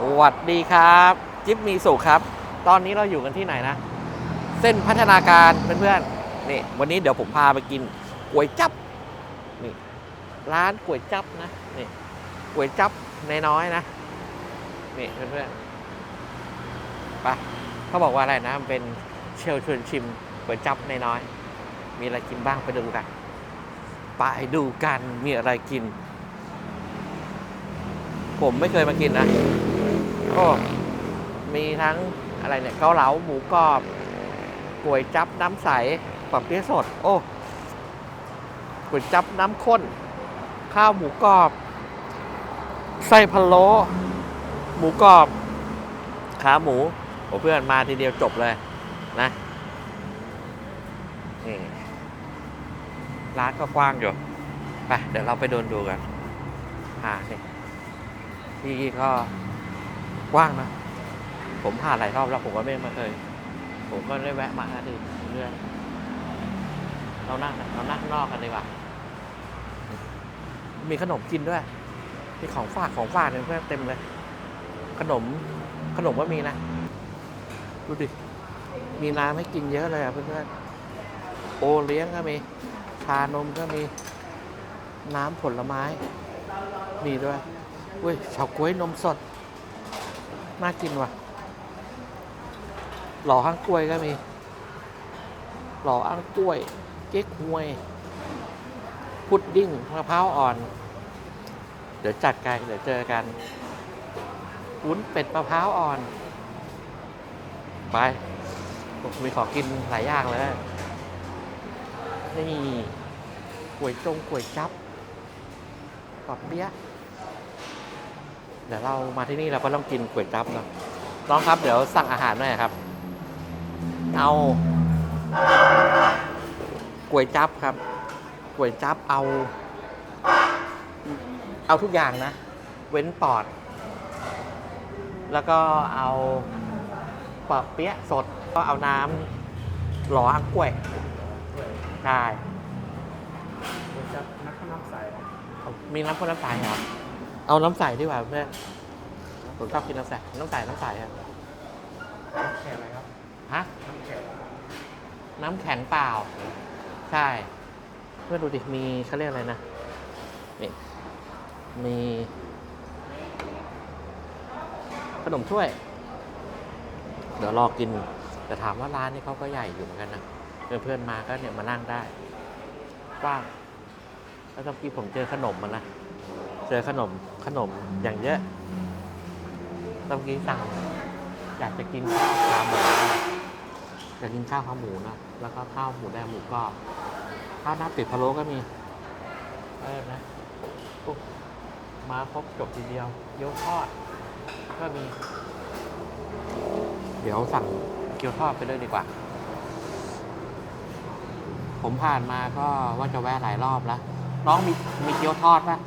สวัสดีครับ จิ๊บมีสุขครับ ตอนนี้เราอยู่กันที่ไหนนะ เส้นพัฒนาการเพื่อนๆนี่วันนี้เดี๋ยวผมพาไปกินก๋วยจับนี่ร้านก๋วยจับนะนี่ก๋วยจับนน้อยๆนะนี่เพื่อนๆไปเขาบอกว่าอะไรนะเป็นเชลชวนชิมก๋วยจับน้อยๆมีอะไรกินบ้างไปดูกันไปดูกันมีอะไรกินผมไม่เคยมากินนะ ก็มีทั้งอะไรเนี่ยเกาเหลาหมูกรอบก๋วยจับน้ำใสปอบเปี๊ยะสด โอ้ก๋วยจับน้ำข้น ข้าวหมูกรอบ ไส้พะโล้หมูกรอบขาหมูโอ้เพื่อนมาทีเดียวจบเลยนะนี่ร้านก็กว้างอยู่ไปเดี๋ยวเราไปเดินดูกันอ่านี่ที่ก็ กว้างนะ ผมผ่านหลายรอบแล้วผมก็ไม่มาเคย ผมก็ได้แวะมาหาทีเรื่อยเรานั่งเรานั่งข้างนอกกันดีกว่า มีขนมกินด้วย มีของฝากของฝากเนี่ยเพื่อนเต็มเลย ขนมขนมก็มีนะ ดูดิ มีน้ำให้กินเยอะเลยอะเพื่อนๆ โอเลี้ยงก็มี ชานมก็มี น้ำผลไม้ มีด้วย อุ้ยเฉาก๊วยนมสด น่ากินว่ะ หล่ออ้างกล้วยก็มี หล่ออ้างกล้วย เก๊กฮวย พุดดิ้งมะพร้าวอ่อน เดี๋ยวจัดกันเดี๋ยวเจอกันวุ้นเป็ดมะพร้าวอ่อน ไปมีของกินหลายอย่างเลยนี่ก๋วยจงก๋วยจับปอบเปี๊ยะ เดี๋ยวเรามาที่นี่เราก็ต้องกินก๋วยจั๊บเนาะน้องครับเดี๋ยวสั่งอาหารหน่อยครับ เอาก๋วยจั๊บครับก๋วยจั๊บเอา เอาทุกอย่างนะ เว้นปอด แล้วก็เอาปอบเปี๊ยะสดก็เอาน้ำหล่ออังกล้วยใช่ผมจะนักข้าวน้ำใสครับเอามีน้ำข้นน้ำใสครับ เอาน้ำใสดีกว่าเพื่อนผมชอบกินน้ำใสน้ำใสน้ำใสครับน้ำแข็งอะไรครับฮะน้ำแข็งน้ำแข็งเปล่า ใช่ เพื่อนดูดิมีเขาเรียกอะไรนะนี่มีขนมถ้วย เดี๋ยวรอกิน แต่ถามว่าร้านนี้เขาก็ใหญ่อยู่เหมือนกันนะเพื่อนๆมาก็เนี่ยมานั่งได้กว้างแล้วตะกี้ผมเจอขนมมานะ เจอขนมขนมอย่างเยอะตะกี้สั่งอยากจะกินข้าวขาหมูอยากกินข้าวขาหมูนะ แล้วก็ข้าวหมูแดงหมูกรอบข้าวหน้าเป็ดพะโล้ก็มีเออนะมาครบจบทีเดียวเกี๊ยวทอดก็มี เดี๋ยวสั่งเกี๊ยวทอดไปเลยดีกว่า ผมผ่านมาก็ว่าจะแวะหลายรอบแล้ว น้องมีมีเกี๊ยวทอดปะ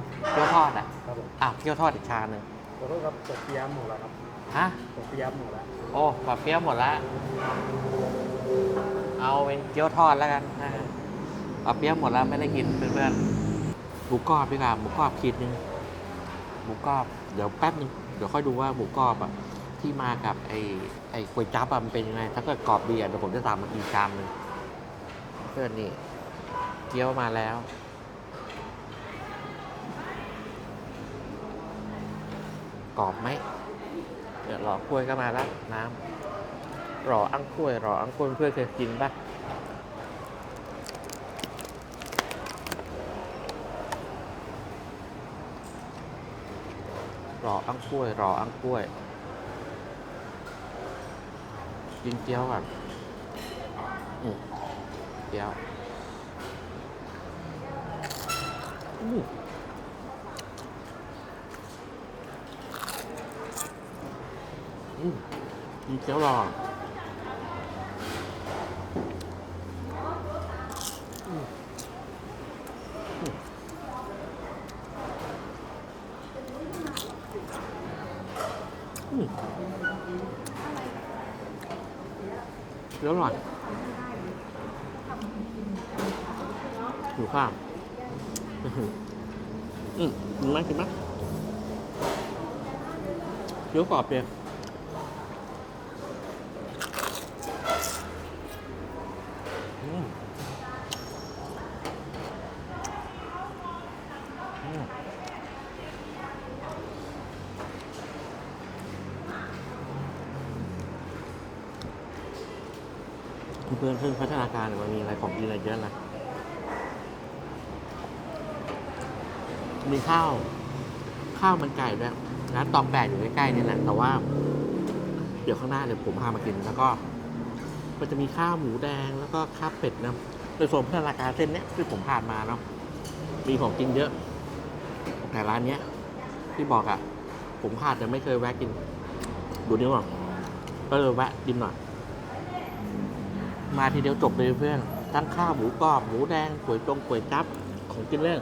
ครับเกี๊ยวทอดอะครับผมอะเกี๊ยวทอดอีกชามหนึ่งขอโทษครับตกเปียมหมดแล้วครับฮะตกเปียมหมดแล้วโอ้ปลาเปี๊ยะหมดแล้วเอาเป็นเกี๊ยวทอดแล้วกันนะปลาเปี๊ยะหมดแล้วไม่ได้กินเพื่อนๆหมูกรอบดีกว่าหมูกรอบขีดหนึงหมูกรอบเดี๋ยวแป๊บนึงเดี๋ยวค่อยดูว่าหมูกรอบอะที่มากับไอ้ไอ้ก๋วยจั๊บอะมันเป็นยังไงถ้าเกิดกรอบดีอะเดี๋ยวผมจะตามมาอีกชามหนึงเพื่อนนี่เกี๊ยวมาแล้ว กรอบไหมเดี๋ยวรอกล้วยก็มาล้วน้ำรออังกล้วยรออังกล้วยเพื่อนเคยกินปะรออังกล้วย รออังกล้วยกินเกี๊ยวก่อนอืมเกี๊ยวอู้อืมกิน เกี๊ยวรออืมอืมอืมเดี๋ยวหน่อยอยู่ข้างอื้อหืออืมกินไหมกินไหมเคี้ยวกรอบเลยอืมอืมเพื่อนเพื่อนพัฒนาการเนี่ยมันมีอะไรของกินอะไรเยอะนะ มีข้าว ข้าวมันไก่ด้วยร้านตองแปดอยู่ใกล้ๆนี่แหละแต่ว่า เดี๋ยวข้างหน้าเดี๋ยวผมพามากินแล้วก็ มันจะมีข้าวหมูแดงแล้วก็ข้าวเป็ดนะในส่วนพัฒนาการเส้นเนี้ยที่ผมผ่านมาเนาะมีของกินเยอะ แต่ร้านเนี้ย ที่บอกอะ่ะผมผ่านแต่ไม่เคยแวะกิน ดูนี่ว่าก็เลยแวะกินหน่อยมาทีเดียวจบเลยเพื่อน ทั้งข้าวหมูกรอบหมูแดงก๋วยตรงก๋วยจั๊บของกินเล่น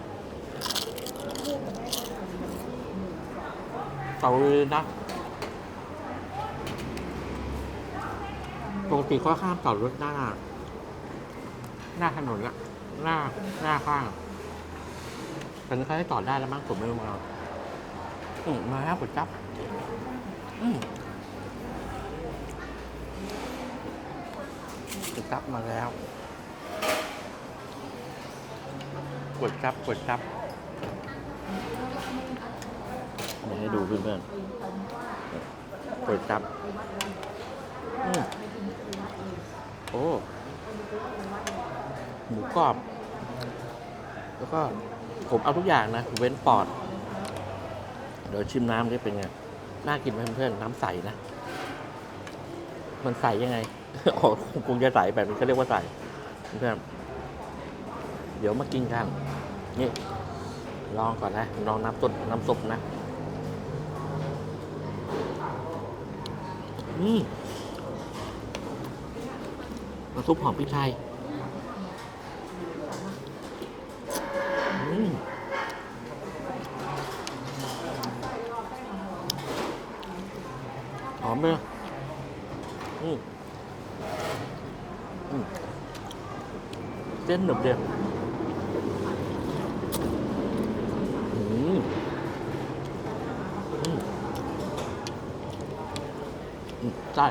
เต่าเลยนะปกติเขาข้ามต่อรถหน้า หน้าถนนละหน้าหน้าข้างแต่นี่เขาให้ต่อได้แล้วมั้งผมไม่รู้มาอืมมาแล้วก๋วยจั๊บอืมก๋วยจั๊บมาแล้วก๋วยจั๊บก๋วยจั๊บ ให้ดูเพื่อนๆก๋วยจับโอ้หมูกรอบ แล้วก็ผมเอาทุกอย่างนะเว้นปอด เดี๋ยวชิมน้ำได้เป็นไง น่ากินไหมเพื่อนๆน้ำใสนะ มันใสยังไงอ๋อคงจะใสแบบนี้ก็เรียกว่าใสเพื่อนเดี๋ยวมากินกัน นี่ ลองก่อนนะ ลองน้ำต้นน้ำซุปนะ อืมน้ำซุปหอมพริกไทยหอมเลยอืมเส้นหนึบเดียวอืมอืม อืมใช่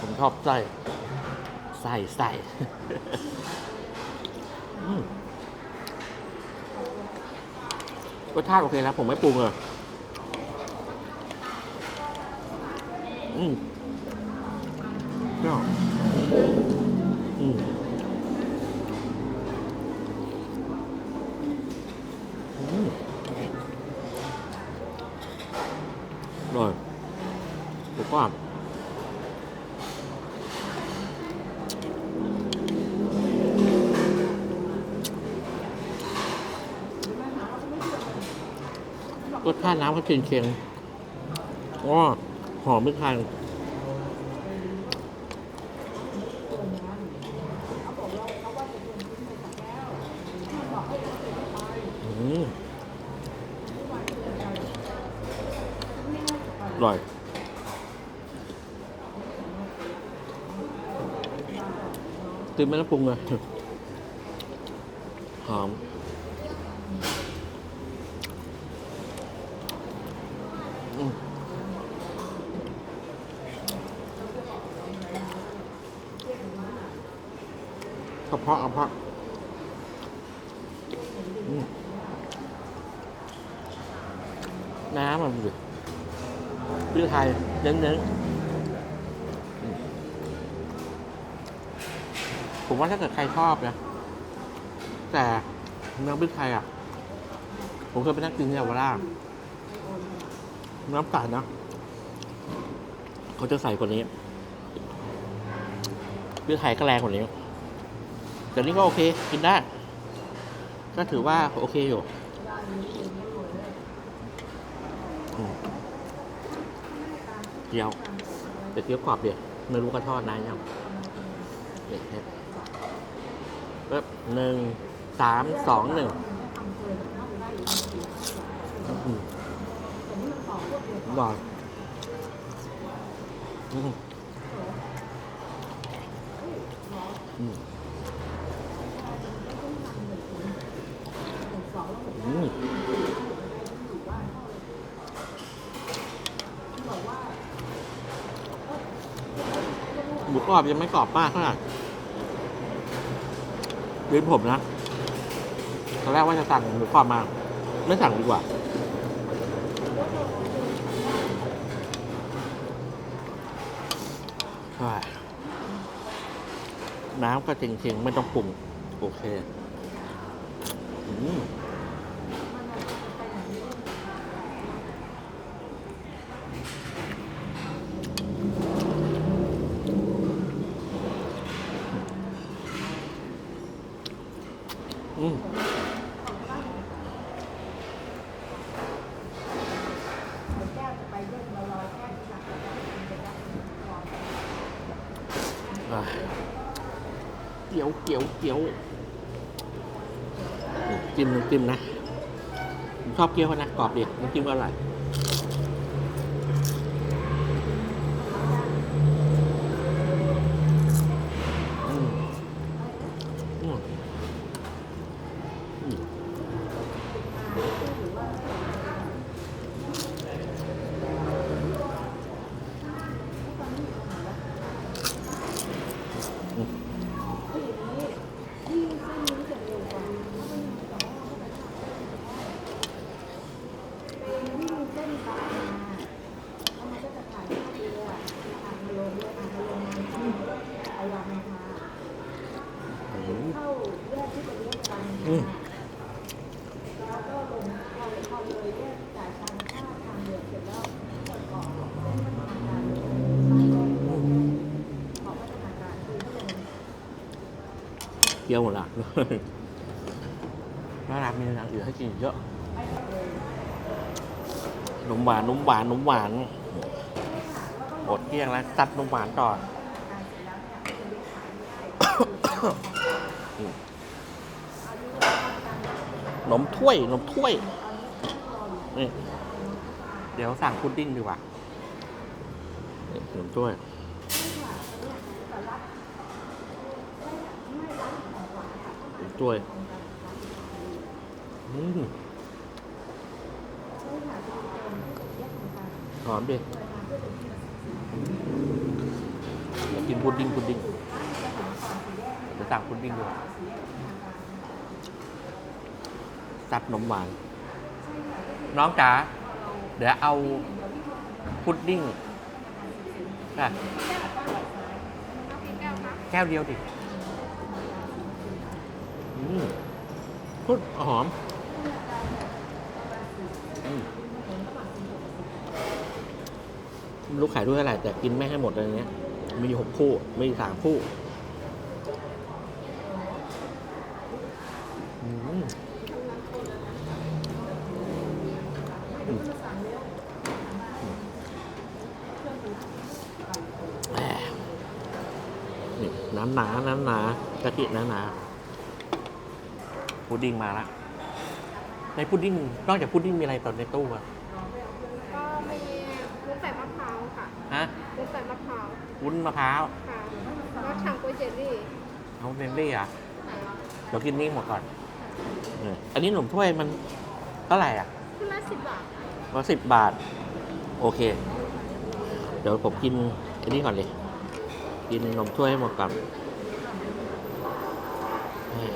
ผมชอบไส้ใส่ใส่รสชาติโอเคแล้วผมไม่ปรุงเลยอืม รสชาติน้ำเขาเค็มๆอ๋อหอมไม่ทันอืมอร่อยตื่นไม่ต้องปรุงเลย หอม อืม กระเพาะกระเพาะน้ำมันดิพริกไทยเน้นๆอืมผมว่าถ้าเกิดใครชอบนะแต่น้ำพริกไทยอะ ผมเคยไปนั่งกินที่ยาวราน้ำใสนะเขาจะใส่กว่านี้พริกไทยก็แรงกว่านี้ แต่นี่ก็โอเคกินได้ ก็ถือว่าโอเคอยู่เกี๊ยวแต่เกี๊ยวกรอบเดียวไม่รู้กระทอดนานยังนี่ครับปึ๊บหนึ่งสามสองหนึ่งอืมอร่อยอืมอืมอืม หมูกร อบยังไม่กรอบมากเท่าไหร่ยืนผมนะตอนแรกว่าจะสั่งหมูกรอบมา ไม่สั่งดีกว่า น้ำก็เค็งๆ ไม่ต้องปรุง โอเค อืม เกี๊ยวเกี๊ยวเกี๊ยวจิ้มน้ำจิ้มนะผมชอบเกี๊ยวนะกรอบดีน้ำจิ้มก็อร่อยอืมอืมอืมอืมเกี๊ยวหมดละน่ารักมีอย่างอื่นให้กินอีกเยอะนมหวานนมหวานนมหวานหมดเกลี้ยงแล้วซัดนมหวานต่อนมถ้วยนมถ้วยนี่เดี๋ยวสั่งพุดดิ้งดีกว่านี่นมถ้วย นมถ้วยอืมหอมดิอยากกินพุดดิ้งพุดดิ้งเดี๋ยวสั่งพุดดิ้งดีกว่าซัดนมหวาน น้องจ๋าเดี๋ยวเอาพุดดิ้งค่ะแก้วเดียวดิอืม พุดหอมอืมไม่รู้ขายด้วยอะไรแต่กินไม่ให้หมดเลยเนี้ย มีหกคู่ มีสามคู่อืมแหม่นี่น้ำหนา น้ำหนากะทิหนาหนา พุดดิ้งมาละในพุดดิ้งนอกจากพุดดิ้งมีอะไรต่อในตู้อะก็มีวุ้นใส่มะพร้าวค่ะฮะวุ้นใส่มะพร้าววุ้นมะพร้าวค่ะแล้วทางก๋วยเจลลี่เอาเนลลี่อะค่ะเดี๋ยวกินนี่หมดก่อนเอออันนี้หนมถ้วยมันเท่าไหร่อะขึ้นละสิบบาทร้อยสิบบาท โอเค เดี๋ยวผมกินอันนี้ก่อนเลย กินนมถ้วยให้หมดก่อนเฮ้ย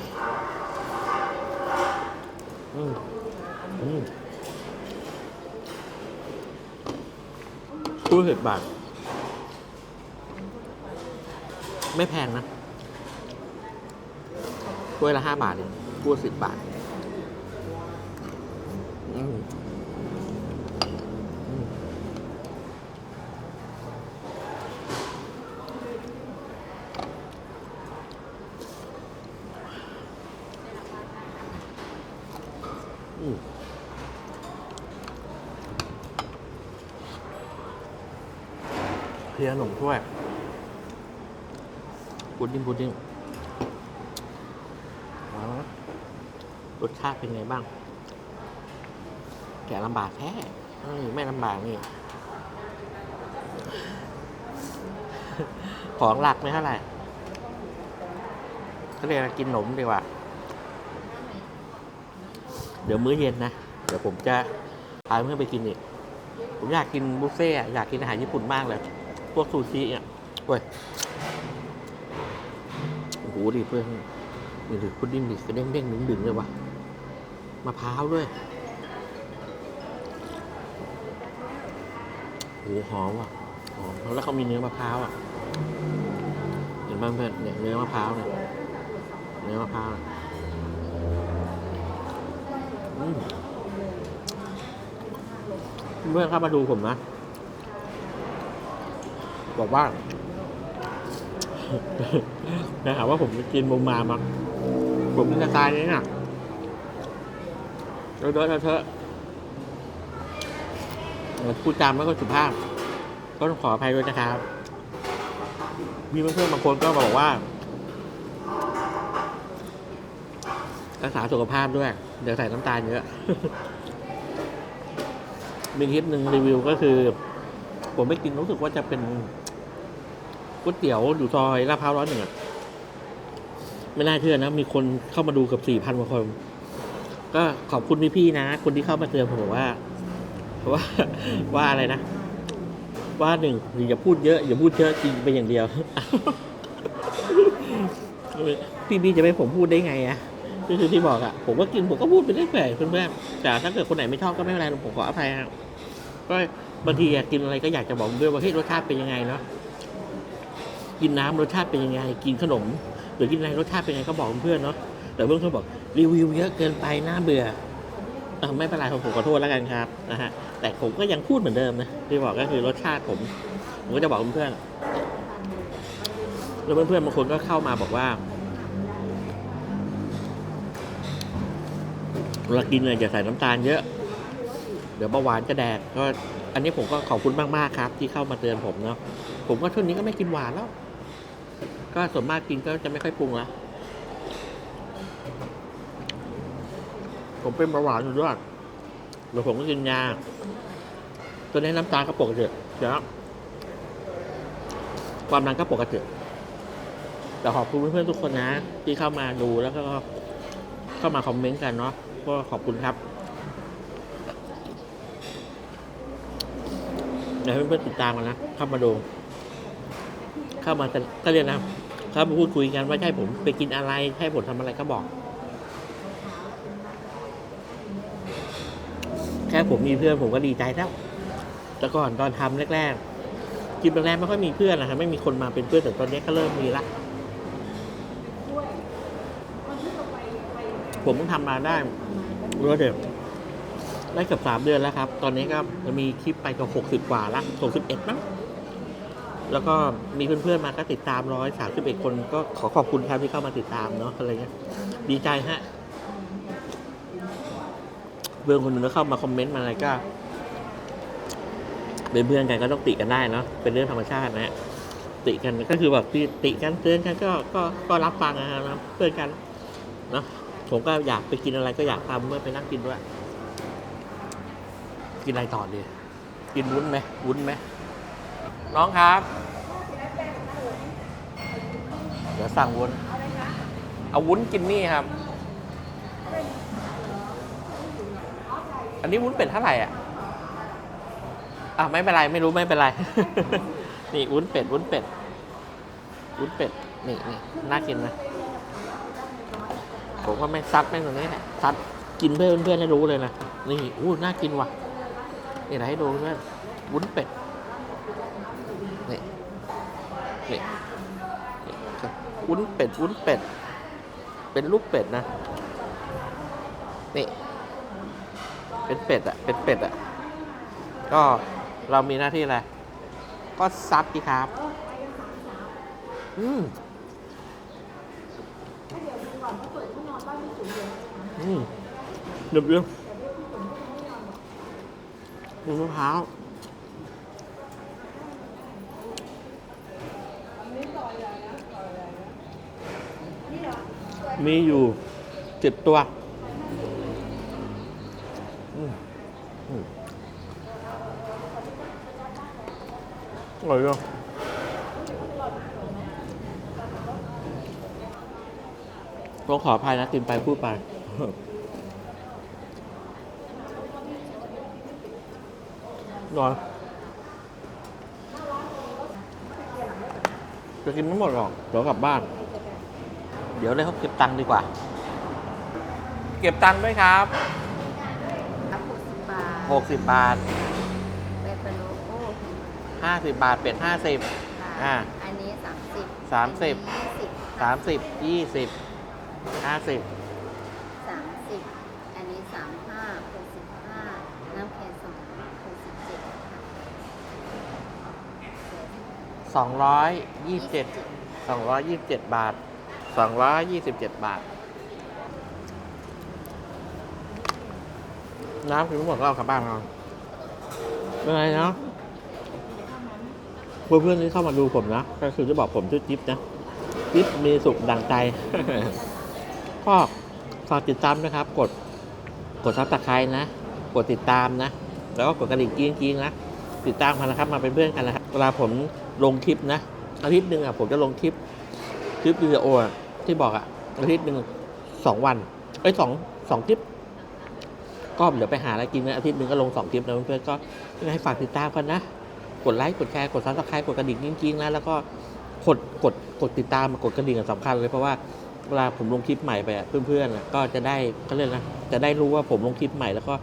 อืมอืมถ้วยสิบบาท ไม่แพงนะ ถ้วยละห้าบาทเองถ้วยสิบบาท เพลียหนมถ้วยพุดดิ้งพุดดิ้งรสชาติเป็นไงบ้าง แกะลำบากแท้ไม่ลำบากนี่ ของหลักไม่เท่าไหร่ก็เลยกกินหนมดีกว่า เดี๋ยวมื้อเย็นนะ เดี๋ยวผมจะพาเพื่อนไปกินอีก ผมอยากกินบุฟเฟ่อยากกินอาหารญี่ปุ่นมากเลย พวกซูชิอะโอ้ยโหดิเพื่อนนี่ดิพุดดิ้งดิกระเด้งเด้งดึงดึงเลยวะมะพร้าวด้วยโหหอมว่ะหอมแล้วเขามีเนื้อมะพร้าวอะเห็นบ้างเพื่อนเนี่ยเนื้อมะพร้าวเนี่ยเนื้อมะพร้าวเนี่ยอืมเพื่อนเข้ามาดูผมนะ บอกว่านะหาว่าผมกินมุมมามาผมเป็นสไตล์นี้น่ะเยอะๆเถอะพูดจามไม่ก็สุภาพ ก็ต้องขออภัยด้วยนะครับ มีเพื่อนๆบางคนก็บอกว่ารักษาสุขภาพด้วย เดี๋ยวใส่น้ำตาลเยอะ มีคลิปหนึ่งรีวิวก็คือ ผมไปกินรู้สึกว่าจะเป็น ก๋วยเตี๋ยวอยู่ซอยลาดพร้าวร้อยหนึ่งอะไม่น่าเชื่อนะ มีคนเข้ามาดูเกับสี่พันกว่าคน ก็ขอบคุณพี่ๆนะ คนที่เข้ามาเตือนผมบอกว่า ว่าว่าอะไรนะ ว่าหนึ่งอย่าพูดเยอะ อย่าพูดเยอะจริงไปอย่างเดียวพี่พี่จะไม่ผมพูดได้ไงอะก็คือที่บอกอะผมก็กินผมก็พูดไปเรื่อยๆเพื่อนๆแต่ถ้าเกิดคนไหนไม่ชอบก็ไม่เป็นไรผมขออภัยครับก็บางทีอะกินอะไรก็อยากจะบอกเพื่อนว่าเฮ้ยรสชาติเป็นยังไงเนาะ กินน้ำรสชาติเป็นยังไง กินขนม หรือกินอะไรรสชาติเป็นยังไงก็บอกเพื่อนเนาะแต่เพื่อนเขาบอกรีวิวเยอะเกินไปน่าเบื่ออไม่เป็นไรผมขอโทษแล้วกันครับนะฮะแต่ผมก็ยังพูดเหมือนเดิมนะที่บอกก็คือรสชาติผมผมก็จะบอกเพื่อนแล้วเพื่อนๆบางคนก็เข้ามาบอกว่าเวลากินเนี่ยอย่าใส่น้ำตาลเยอะ เดี๋ยวเบาหวานจะแดกก็อันนี้ผมก็ขอบคุณมากๆครับ ที่เข้ามาเตือนผมเนาะผมก็ช่วงนี้ก็ไม่กินหวานแล้ว ก็ส่วนมากกินก็จะไม่ค่อยปรุงละผมเป็นเบาหวานอยู่ด้วยเดี๋ยวผมก็กินยาตัวนี้น้ำตาลก็ปกติเดี๋ยวความดันก็ปกติแต่ขอบคุณเพื่อนๆทุกคนนะ ที่เข้ามาดูแล้วก็เข้ามาคอมเมนต์กันเนาะก็ขอบคุณครับเดี๋ยวเพื่อนๆติดตามกันนะ เข้ามาดู เข้ามาจะก็เรียนนะ เข้ามพูดคุยกันว่าใช่ผมไปกินอะไรใช่ผมทำอะไรก็บอก แค่ผมมีเพื่อนผมก็ดีใจแล้วแต่ก่อนตอนทำแรกๆกินแรกๆไม่ค่อยมีเพื่อนนะครับไม่มีคนมาเป็นเพื่อนแต่ตอนนี้ก็เริ่มมีละผมเพิ่งทำมาได้รู้เด็ดได้เกือบสามเดือนแล้วครับ ตอนนี้ก็มีคลิปไปก็หกสิบกว่าละหกสิบเอ็ดมั้ง แล้วก็มีเพื่อนๆมาก็ติดตามร้อยสามสิบเอ็ดคนก็ขอขอบคุณครับที่เข้ามาติดตามเนาะอะไรเงี้ยดีใจฮะเพื่อนคนหนึ่งก็เข้ามาคอมเมนต์มาอะไรก็เป็นเพื่อนกันก็ต้องติกันได้เนาะเป็นเรื่องธรรมชาตินะฮะติกันก็คือแบบติติกันเตือนกันก็ก็ก็รับฟังนะครับเพื่อนกันเนาะผมก็อยากไปกินอะไรก็อยากทำเมื่อไปนั่งกินด้วย กินอะไรต่อดี กินวุ้นไหมวุ้นไหม น้องครับ เดี๋ยวสั่งวุ้น เอาวุ้นกินนี่ครับ อันนี้วุ้นเป็ดเท่าไหร่อะ อะไม่เป็นไรไม่รู้ไม่เป็นไร นี่วุ้นเป็ดวุ้นเป็ดวุ้นเป็ดนี่นี่น่ากินนะผมก็ไม่ซัดแม่งตรงนี้แหละซัดกินเพื่อนเพื่อนให้รู้เลยนะ นี่อู้น่ากินว่ะ นี่นะให้ดูเพื่อนวุ้นเป็ดนี่ นี่นี่ครับวุ้นเป็ดวุ้นเป็ด เป็นลูกเป็ดนะ นี่ เป็นเป็ดอะเป็นเป็ดอะก็เรามีหน้าที่อะไร ก็ซัดดีครับ อืมอืมเดือบเดือบดูมะพร้าว มีอยู่เจ็ดตัวอร่อยจังต้องขออภัยนะกินไปพูดไปนอนจะกินไม่หมดหรอก เดี๋ยวกลับบ้าน ดี๋ยวเลยเขาเก็บตังค์ดีกว่า เก็บตังค์ด้วยครับครับหกสิบบาท60 บาท เบเปโลโก้50 บาทเป็ด50 ค่ะอ่าอันนี้สามสิบสามสิบยี่สิบ30 20 50 สามสิบอันนี้สามห้าหกสิบห้าน้ำแข็งสองหกสิบเจ็ด227ค่ะ227บาท 227 บาท น้ำคือทั้งหมดก็เอากลับบ้านเราเป็นไงเนาะเพื่อนๆที่เข้ามาดูผมนะ ก็คือจะบอกผมชื่อจิ๊บนะจิ๊บมีสุขดังใจก็ฝากติดตามนะครับ กดกดซับสไครต์นะ กดติดตามนะ แล้วก็กดกระดิ่งกิ้งกิ้งๆนะ ติดตามกันะครับ มาเป็นเพื่อนกันนะครับ เวลาผมลงคลิปนะอาทิตย์หนึ่งอะผมจะลงคลิป คลิปวิดีโออะ ที่บอกอะอาทิตย์หนึ่งสองวันเอ้ยสองสองคลิปก็เดี๋ยวไปหาอะไรกินนะอาทิตย์หนึ่งก็ลงสองคลิปนะเพื่อนๆก็ยังไงฝากติดตามกันนะ กดไลค์กดแชร์กดซับสไครต์กดกระดิ่งกิ้งๆนะแล้วก็กดกดกดติดตามกดกระดิ่งสำคัญเลยเพราะว่าเวลาผมลงคลิปใหม่ไปอะเพื่อนๆอะก็จะได้เขาเรียกนะจะได้รู้ว่าผมลงคลิปใหม่แล้วก็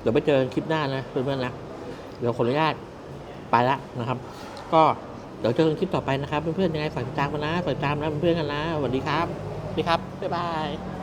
เดี๋ยวไปเจอคลิปหน้านะเพื่อนๆนะเดี๋ยวขออนุญาตไปละนะครับ ก็ ดี๋ยวเจอกันคลิปต่อไปนะครับเพื่อนๆยังไงฝากติดตามกันนะฝากติดตามนะเพื่อนๆกันนะสวัสดีครับสวัสดีครับบ๊ายบาย